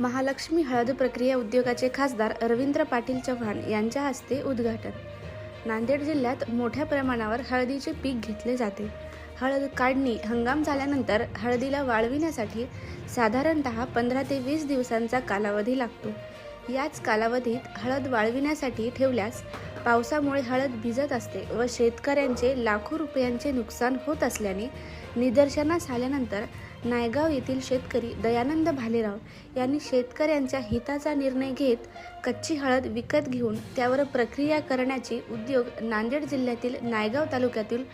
महालक्ष्मी हळद प्रक्रिया उद्योगाचे खासदार रवींद्र पाटील चव्हाण यांच्या हस्ते उद्घाटन. नांदेड जिल्ह्यात मोठ्या प्रमाणावर हळदीचे पीक घेतले जाते. हळद काढणी हंगाम झाल्यानंतर हळदीला वाळविण्यासाठी साधारणत पंधरा ते वीस दिवसांचा कालावधी लागतो. याच कालावधीत हळद वाळविण्यासाठी ठेवल्यास पावसामुळे हळद भिजत असते व शेतकऱ्यांचे लाखो रुपयांचे नुकसान होत असल्याने निदर्शनास आल्यानंतर नायगाव येथील शेतकरी दयानंद भालेराव यांनी शेतकऱ्यांच्या हिताचा निर्णय घेत कच्ची हळद विकत घेऊन त्यावर प्रक्रिया करण्याचे उद्योग नांदेड जिल्ह्यातील नायगाव तालुक्यातील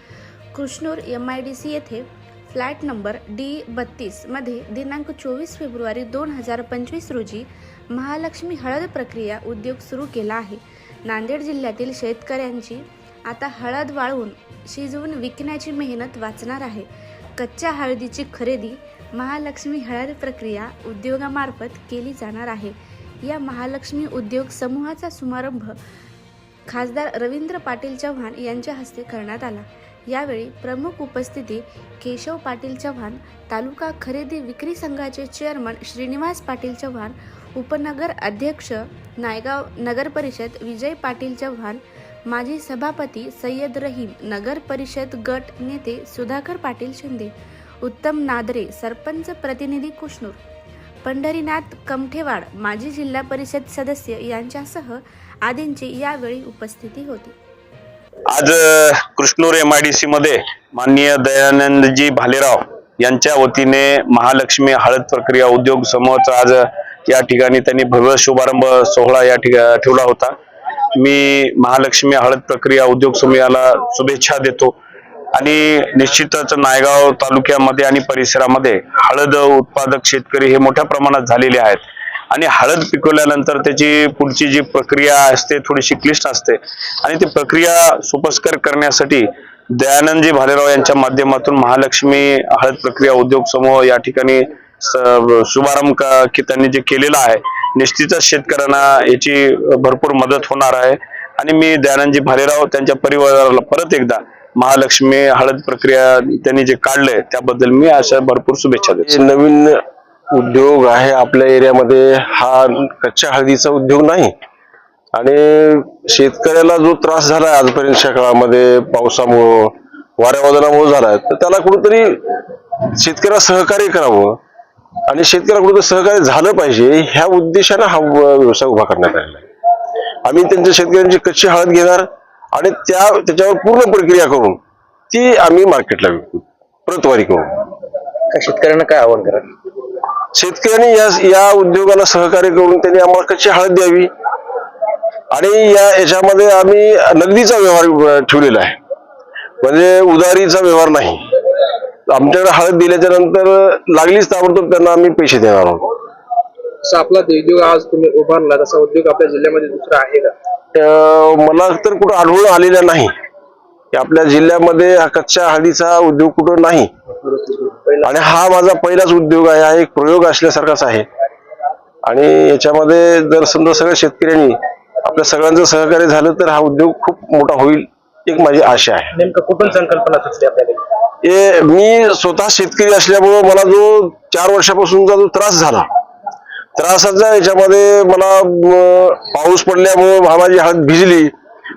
Krishnur M I D C येथे फ्लॅट नंबर डी बत्तीसमध्ये दिनांक चोवीस फेब्रुवारी दोन हजार पंचवीस रोजी महालक्ष्मी हळद प्रक्रिया उद्योग सुरू केला आहे. नांदेड जिल्ह्यातील शेतकऱ्यांची आता हळद वाळवून शिजवून विकण्याची मेहनत वाचणार आहे. कच्च्या हळदीची खरेदी महालक्ष्मी हळद प्रक्रिया उद्योगामार्फत केली जाणार आहे. या महालक्ष्मी उद्योग समूहाचा समारंभ खासदार रवींद्र पाटील चव्हाण यांच्या हस्ते करण्यात आला. यावेळी प्रमुख उपस्थिती केशव पाटील चव्हाण तालुका खरेदी विक्री संघाचे चेअरमन श्रीनिवास पाटील चव्हाण उपनगर अध्यक्ष नायगाव नगर परिषद विजय पाटील चव्हाण माजी सभापती सय्यद रहीम नगर परिषद गट नेते सुधाकर पाटील शिंदे उत्तम नादरे सरपंच प्रतिनिधी कुशनूर पंढरीनाथ कमठेवाड माजी जिल्हा परिषद सदस्य यांच्यासह आदींची यावेळी उपस्थिती होती. आज Krishnur M I D C मध्ये माननीय दयानंदजी भालेराव यांच्या वतीने महालक्ष्मी हळद प्रक्रिया उद्योग समूहाचा आज या ठिकाणी त्यांनी भव्य शुभारंभ सोहळा या ठिकाणी ठेवला होता. मी महालक्ष्मी हळद प्रक्रिया उद्योग समूहाला शुभेच्छा देतो. आणि निश्चितच नायगाव तालुक्यामध्ये आणि परिसरामध्ये हळद उत्पादक शेतकरी हे मोठ्या प्रमाणात झालेले आहेत. आणि हळद पिकवल्यानंतर त्याची पुढची जी प्रक्रिया असते थोडीशी क्लिष्ट असते. आणि ती प्रक्रिया सोपस्कर करण्यासाठी दयानंदजी भालेराव यांच्या माध्यमातून महालक्ष्मी हळद प्रक्रिया उद्योग समूह या ठिकाणी शुभारंभ क- त्यांनी जे केलेला आहे निश्चितच शेतकऱ्यांना याची भरपूर मदत होणार आहे. आणि मी दयानंदजी भालेराव त्यांच्या परिवाराला परत एकदा महालक्ष्मी हळद प्रक्रिया त्यांनी जे काढलंय त्याबद्दल मी अशा भरपूर शुभेच्छा देतो. नवीन उद्योग आहे आपल्या एरियामध्ये हा कच्च्या हळदीचा उद्योग नाही. आणि शेतकऱ्याला जो त्रास झाला आहे आजपर्यंतच्या काळामध्ये पावसामुळं वाऱ्या झाला आहे तर त्याला कुठंतरी शेतकऱ्याला सहकार्य करावं. आणि शेतकऱ्याला कुठेतरी सहकार्य झालं पाहिजे ह्या उद्देशानं हा व्यवसाय उभा करण्यात आलेला आहे. आम्ही त्यांच्या शेतकऱ्यांची कच्ची हळद घेणार आणि त्या त्याच्यावर पूर्ण प्रक्रिया करून ती आम्ही मार्केटला विकू प्रतवारी करू शेतकऱ्यांना काय आव्हान करा? शेतकऱ्यांनी या या उद्योगाला सहकार्य करून त्यांनी आम्हाला कच्ची हळद द्यावी? आणि या याच्यामध्ये आम्ही नगदीचा व्यवहार ठेवलेला आहे. म्हणजे उधारीचा व्यवहार नाही. आमच्याकडे हळद दिल्याच्या नंतर लागलीच ताबडतोब त्यांना आम्ही पैसे देणार आहोत. तसं आपला उद्योग आज तुम्ही उभारला तसा उद्योग आपल्या जिल्ह्यामध्ये दुसरा आहे का? मला तर कुठं आढळून आलेला नाही. की आपल्या जिल्ह्यामध्ये हा कच्च्या हळदीचा उद्योग कुठं नाही. आणि हा माझा पहिलाच उद्योग आहे हा एक प्रयोग असल्यासारखाच आहे. आणि याच्यामध्ये जर समजा सगळ्या शेतकऱ्यांनी आपल्या सगळ्यांचं सहकार्य झालं तर हा उद्योग खूप मोठा होईल एक माझी आशा आहे. नेमकं कुठून संकल्पना सुचली आपल्याकडे? हे मी स्वतः शेतकरी असल्यामुळं मला जो चार वर्षापासूनचा जो त्रास झाला त्रासाचा याच्यामध्ये मला पाऊस पडल्यामुळं हा माझी हात भिजली.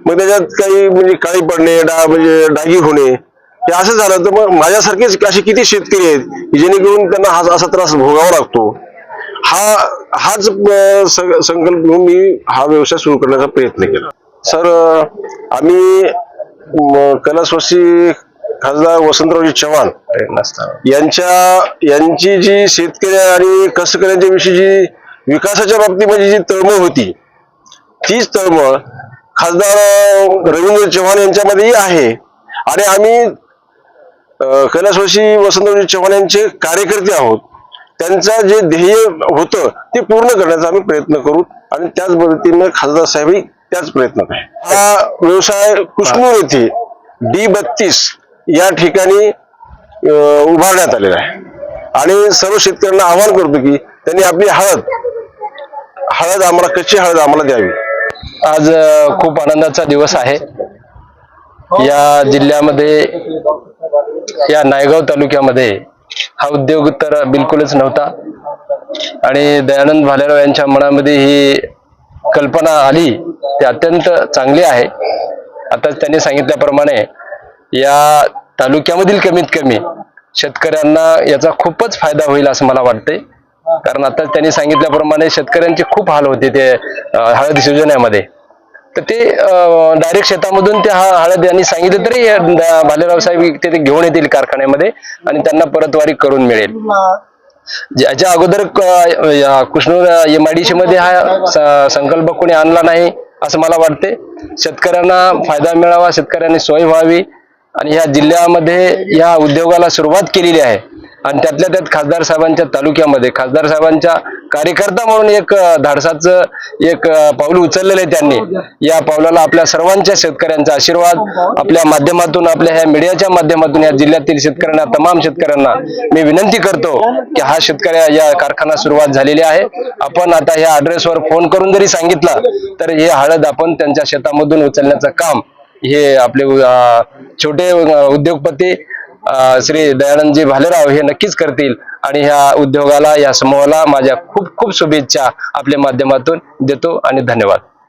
मग त्याच्यात काही म्हणजे काळी पडणे डा म्हणजे डागी होणे हे असं झालं तर मग माझ्यासारखेच असे किती शेतकरी आहेत की जेणेकरून त्यांना हा असा त्रास भोगावा लागतो? हा हाच संकल्प घेऊन मी हा व्यवसाय सुरू करण्याचा प्रयत्न केला. सर आम्ही म, खासदार वसंतरावजी चव्हाण यांच्या यांची जी शेतकरी आणि कष्टकऱ्यांच्या विषयी जी विकासाच्या बाबतीमध्ये जी तळमळ होती तीच तळमळ खासदार रवींद्र चव्हाण यांच्यामध्येही आहे. आणि आम्ही कैलासवासी वसंतरावजी चव्हाण यांचे कार्यकर्ते आहोत. त्यांचं जे ध्येय होतं ते पूर्ण करण्याचा आम्ही प्रयत्न करू आणि त्याच पद्धतीनं खासदार साहेबही त्याच प्रयत्नात आहे हा व्यवसाय कृष्णूर येथे डी बत्तीस या ठिकाणी उभारण्यात आलेला आहे. आणि सर्व शेतकऱ्यांना आवाहन करतो की त्यांनी आपली हळद हळद आम्हाला कच्ची हळद आम्हाला द्यावी. आज खूप आनंदाचा दिवस आहे. या जिल्ह्यामध्ये या नायगाव तालुक्यामध्ये हा उद्योग तर बिलकुलच नव्हता. आणि दयानंद भालेराव यांच्या मनामध्ये ही कल्पना आली ती अत्यंत चांगली आहे. आता त्यांनी सांगितल्याप्रमाणे या तालुक्यामधील कमीत कमी शेतकऱ्यांना याचा खूपच फायदा होईल असं मला वाटतंय. कारण आता त्यांनी सांगितल्याप्रमाणे शेतकऱ्यांचे खूप हाल होते ते हळद योजनेमध्ये तर ते डायरेक्ट शेतामधून ते हा हळद यांनी सांगितलं तरी भालेराव साहेब ते घेऊन येतील कारखान्यामध्ये आणि त्यांना परतवारी करून मिळेल. ज्याच्या अगोदर क- कृष्ण एमआयडीसी मध्ये हा संकल्प कोणी आणला नाही असं मला वाटते. शेतकऱ्यांना फायदा मिळावा शेतकऱ्यांनी सोय व्हावी आणि ह्या जिल्ह्यामध्ये या उद्योगाला सुरुवात केलेली आहे. आणि त्यातल्या त्यात खासदार साहेबांच्या तालुक्यामध्ये खासदार साहेबांच्या कार्यकर्ता म्हणून एक धाडसाचं एक पाऊल उचललेलं आहे त्यांनी. या पावलाला आपल्या सर्वांच्या शेतकऱ्यांचा आशीर्वाद आपल्या माध्यमातून आपल्या ह्या मीडियाच्या माध्यमातून या जिल्ह्यातील शेतकऱ्यांना तमाम शेतकऱ्यांना मी विनंती करतो की हा शेतकऱ्या या कारखाना सुरुवात झालेली आहे. आपण आता ह्या ऍड्रेसवर फोन करून जरी सांगितला तर हे हळद आपण त्यांच्या शेतामधून उचलण्याचं काम हे आपले छोटे उद्योगपती श्री दयानंदजी भालेराव हे नक्कीच करतील आणि ह्या उद्योगाला या समूहाला माझ्या खूप खूप शुभेच्छा आपल्या माध्यमातून देतो आणि धन्यवाद.